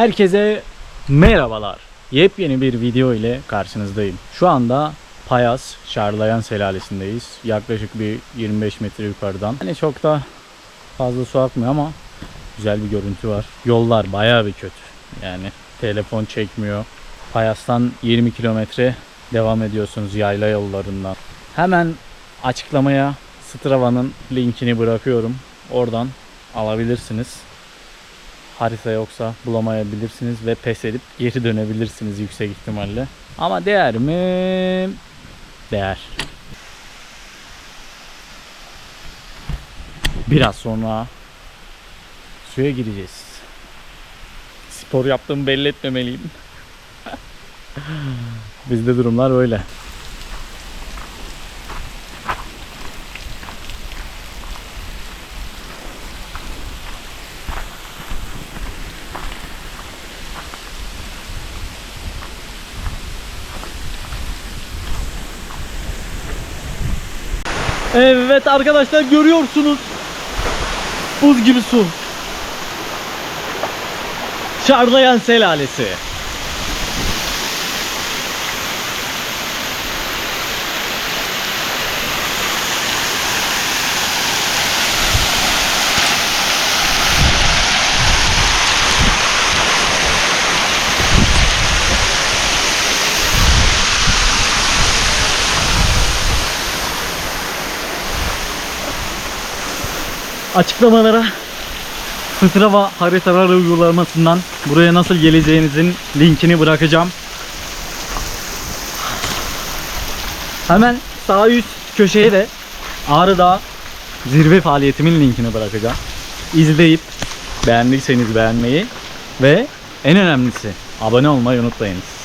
Herkese merhabalar. Yepyeni bir video ile karşınızdayım. Şu anda Payas Şarlayan Şelalesi'ndeyiz. Yaklaşık bir 25 metre yukarıdan. Hani çok da fazla su akmıyor ama güzel bir görüntü var. Yollar bayağı bir kötü. Yani telefon çekmiyor. Payas'tan 20 kilometre devam ediyorsunuz yayla yollarından. Hemen açıklamaya Strava'nın linkini bırakıyorum. Oradan alabilirsiniz. Harita yoksa bulamayabilirsiniz ve pes edip geri dönebilirsiniz yüksek ihtimalle. Ama değer mi? Değer. Biraz sonra suya gireceğiz. Spor yaptığımı belli etmemeliyim. Bizde durumlar böyle. Evet arkadaşlar görüyorsunuz. Buz gibi su. Şarlayan selalesi. Açıklamalara Strava haritalar uygulamasından buraya nasıl geleceğinizin linkini bırakacağım. Hemen sağ üst köşeye de Ağrı Dağı zirve faaliyetimin linkini bırakacağım. İzleyip beğendiyseniz beğenmeyi ve en önemlisi abone olmayı unutmayınız.